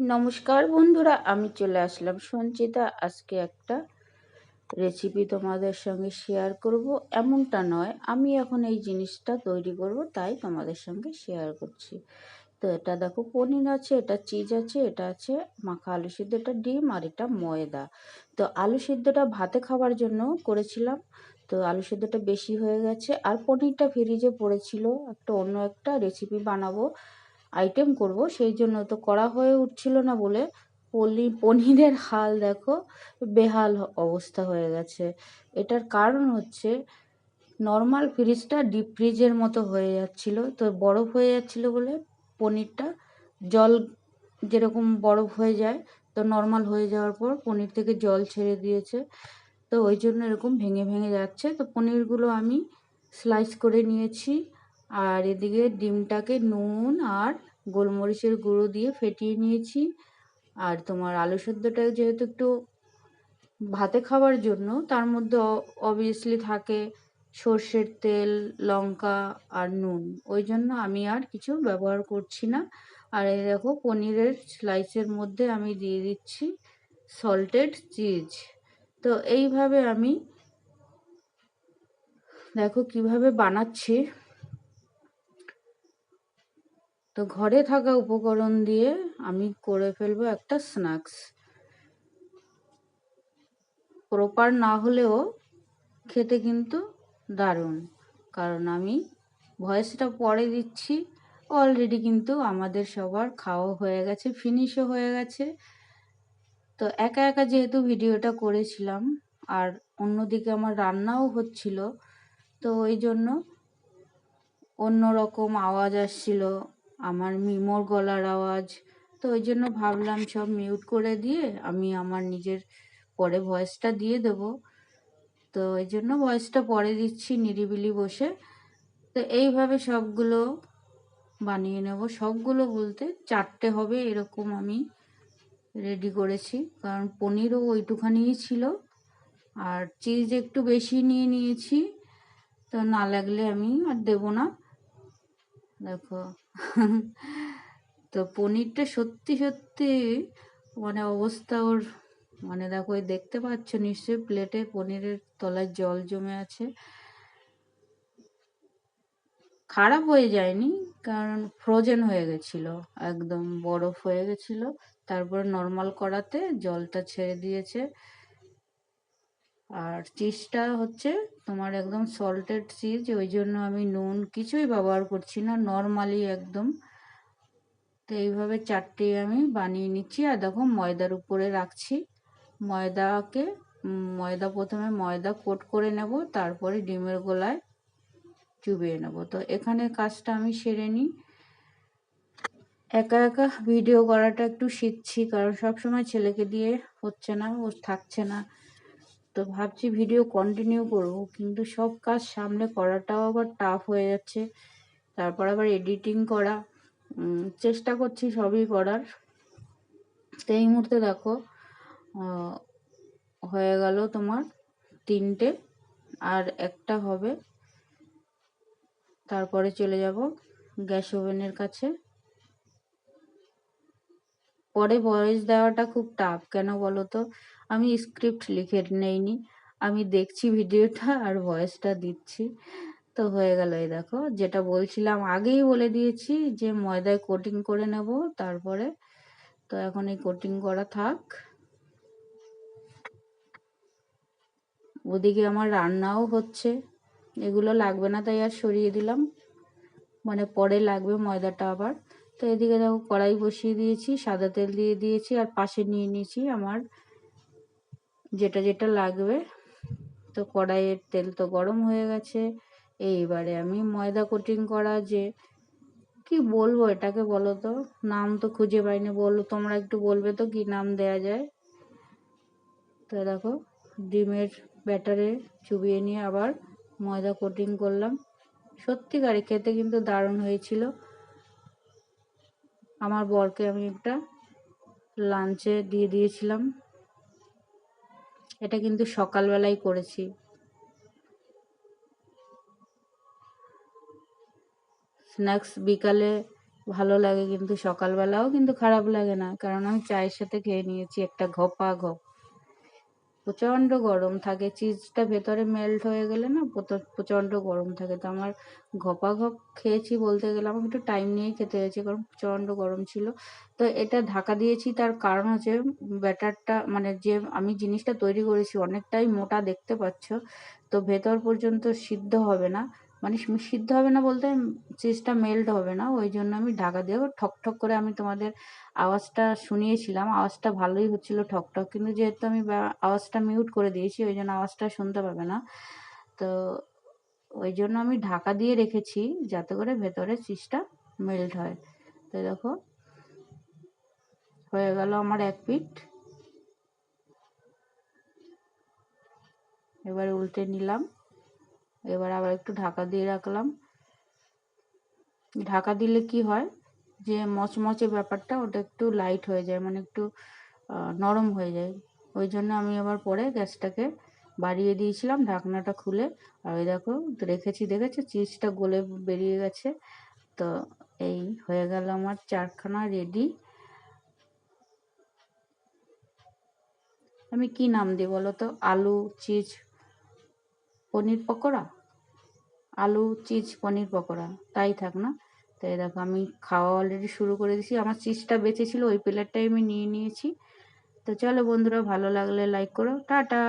নমস্কার বন্ধুরা, আমি চলে আসলাম সঞ্চিতা। আজকে একটা রেসিপি তোমাদের সঙ্গে শেয়ার করব। এমনটা নয়, আমি এখন এই জিনিসটা তৈরি করব, তাই তোমাদের সঙ্গে শেয়ার করছি। তো এটা দেখো, পনির আছে, এটা চিজ আছে, এটা আছে মাখা আলু সিদ্ধ, এটা ডিম আর এটা ময়দা। তো আলু সিদ্ধটা ভাতে খাওয়ার জন্য করেছিলাম, তো আলু সিদ্ধটা বেশি হয়ে গেছে। আর পনিরটা ফ্রিজে পড়েছিল, একটা অন্য একটা রেসিপি বানাবো। আইটেম করব। সেই জন্য তো করা হয়ে উঠছিল না বলে পলি, পনিরের হাল দেখো, বেহাল অবস্থা হয়ে গেছে। এটার কারণ হচ্ছে নর্মাল ফ্রিজটা ডিপ ফ্রিজের মতো হয়ে যাচ্ছিল। তো বরফ হয়ে যাচ্ছিল বলে পনিরটা জল যেরকম বরফ হয়ে যায়, তো নর্মাল হয়ে যাওয়ার পর পনির থেকে জল ছেড়ে দিয়েছে। তো ওই জন্য এরকম ভেঙে ভেঙে যাচ্ছে। তো পনিরগুলো আমি স্লাইস করে নিয়েছি। আর এদিকে ডিমটাকে নুন আর গোলমরিচের গুঁড়ো দিয়ে ফেটিয়ে নিয়েছি। আর তোমার আলু সেদ্ধটা যেহেতু একটু ভাতে খাওয়ার জন্য, তার মধ্যে অবভিয়াসলি থাকে সর্ষের তেল, লঙ্কা আর নুন। ওই জন্য আমি আর কিছু ব্যবহার করছি না। আর এই দেখো, পনিরের স্লাইসের মধ্যে আমি দিয়ে দিচ্ছি সল্টেড চিজ তো এইভাবে আমি দেখো কীভাবে বানাচ্ছি। তো ঘরে থাকা উপকরণ দিয়ে আমি করে ফেলব একটা স্ন্যাক্স। প্রপার না হলেও খেতে কিন্তু দারুণ। কারণ আমি ভয়েসটা পরে দিচ্ছি, অলরেডি কিন্তু আমাদের সবার খাওয়া হয়ে গেছে, ফিনিশও হয়ে গেছে। তো একা একা যেহেতু ভিডিওটা করেছিলাম, আর অন্যদিকে আমার রান্নাও হচ্ছিল, তো ওই জন্য অন্য রকম আওয়াজ আসছিল আমার মিমোর গলার আওয়াজ। তো ওই জন্য ভাবলাম সব মিউট করে দিয়ে আমি আমার নিজের পরে ভয়েসটা দিয়ে দেবো। তো এই জন্য ভয়েসটা পরে দিচ্ছি নিরিবিলি বসে। তো এইভাবে সবগুলো বানিয়ে নেব। সবগুলো বলতে চারটে হবে এরকম আমি রেডি করেছি। কারণ পনিরও ওইটুখানিই ছিল। আর চিজ একটু বেশি নিয়ে নিয়েছি। তো না লাগলে আমি আর দেবো না। দেখো। তো পনিরটা সত্যি সত্যি মানে অবস্থা ওর মানে দেখো ওই দেখতে পাচ্ছ নিশ্চয়ই প্লেটে পনিরের তলায় জল জমে আছে। খারাপ হয়ে যায়নি, কারণ ফ্রোজেন হয়ে গেছিল, একদম বরফ হয়ে গেছিল। তারপর নর্মাল করাতে জলটা ছেড়ে দিয়েছে। আর চিজটা হচ্ছে তোমার একদম সল্টেড চিজ ওই জন্য আমি নুন কিছুই ব্যবহার করছি না নর্মালি একদম। তো এইভাবে চারটে আমি বানিয়ে নিচ্ছি, আর দেখো ময়দার উপরে রাখছি। ময়দাকে ময়দা প্রথমে ময়দা কোট করে নেব, তারপরে ডিমের গোলায় চুবিয়ে নেব। তো এখানে কাজটা আমি সেরে নিই। একা একা ভিডিও করাটা একটু শিখছি, কারণ সবসময় ছেলেকে দিয়ে হচ্ছে না, ও থাকছে না। তো ভাবছি ভিডিও কন্টিনিউ করব, কিন্তু সব কাজ সামনে করাটাও আবার টাফ হয়ে যাচ্ছে। তারপর আবার এডিটিং করা চেষ্টা করছি সবই করার। তো এই মুহূর্তে দেখো হয়ে গেল তোমার তিনটে, আর একটা হবে। তারপরে চলে যাব গ্যাস ওভেনের কাছে। পরে ভয়েস দেওয়াটা খুব টাফ কেন বলো তো আমি স্ক্রিপ্ট লিখে নেইনি। আমি দেখছি ভিডিওটা আর ভয়েসটা দিচ্ছি। তো হয়ে গেল এই দেখো, যেটা বলছিলাম আগেই বলে দিয়েছি যে ময়দায় কোটিং করে নেব তারপরে। তো এখন এই কোটিং করা থাক। ওদিকে আমার রান্নাও হচ্ছে। এগুলো লাগবে না তাই আর সরিয়ে দিলাম। মানে পরে লাগবে ময়দাটা আবার। তো এদিকে দেখো কড়াই বসিয়ে দিয়েছি, সাদা তেল দিয়ে দিয়েছি আর পাশে নিয়ে নিয়েছি আমার যেটা যেটা লাগবে। তো কড়াইয়ের তেল তো গরম হয়ে গেছে। এইবারে আমি ময়দা কোটিং করা যে, কি বলব এটাকে বলো তো? নাম তো খুঁজে পাইনি, বলো তোমরা একটু বলবে তো কি নাম দেয়া যায়? তো দেখো ডিমের ব্যাটারে চুবিয়ে নিয়ে আবার ময়দা কোটিং করলাম। সত্যিকারে খেতে কিন্তু দারুণ হয়েছিল। আমার বরকে আমি একটা লাঞ্চে দিয়ে দিয়েছিলাম। এটা কিন্তু সকালবেলাই করেছি। স্ন্যাক্স বিকালে ভালো লাগে কিন্তু সকালবেলাও কিন্তু খারাপ লাগে না। কারণ আমি চায়ের সাথে খেয়ে নিয়েছি একটা ঘপা ঘপ। প্রচণ্ড গরম থাকে। চিজটা ভেতরে মেল্ট হয়ে গেলে না প্রচণ্ড গরম থাকে। তো আমার ঘপা ঘপ খেয়েছি বলতে গেলে। আমাকে একটু টাইম নিয়েই খেতে হয়েছে কারণ প্রচণ্ড গরম ছিল। তো এটা ঢাকা দিয়েছি। তার কারণ হচ্ছে ব্যাটারটা মানে যে আমি জিনিসটা তৈরি করেছি অনেকটাই মোটা দেখতে পাচ্ছ। তো ভেতর পর্যন্ত সিদ্ধ হবে না। মানে সিদ্ধ হবে না বলতে চিজটা মেল্ট হবে না, ওই জন্য আমি ঢাকা দিয়ে ঠক ঠক করে আমি তোমাদের আওয়াজটা শুনিয়েছিলাম। আওয়াজটা ভালোই হচ্ছিল ঠক ঠক, কিন্তু যেহেতু আমি আওয়াজটা মিউট করে দিয়েছি, ওই জন্য আওয়াজটা শুনতে পাবে না। তো ওই জন্য আমি ঢাকা দিয়ে রেখেছি যাতে করে ভেতরে চিজটা মেল্ট হয়। তো দেখো, হয়ে গেল আমার এক পিঠ। এবার উল্টে নিলাম। এবার আবার একটু ঢাকা দিয়ে রাখলাম। ঢাকা দিলে কি হয় যে মচমচে ব্যাপারটা ওটা একটু লাইট হয়ে যায় মানে একটু নরম হয়ে যায়। ওই জন্য আমি আবার পরে গ্যাসটাকে বাড়িয়ে দিয়েছিলাম ঢাকনাটা খুলে। আর ওই দেখো, রেখেছি, দেখেছ? চিজটা গলে বেরিয়ে গেছে। তো এই হয়ে গেল আমার চারখানা রেডি আমি কি নাম দিই বলো তো? আলু চিজ পনির পকোড়া? আলু, চিজ, পনির পকোড়া। তাই থাক না? তো দেখো, আমি খাওয়া অলরেডি শুরু করে দিয়েছি। আমার চিজটা বেঁচে ছিল, ওই প্লেটটাই আমি নিয়ে নিয়েছি। তো চলো বন্ধুরা, ভালো লাগলে লাইক করো। টাটা!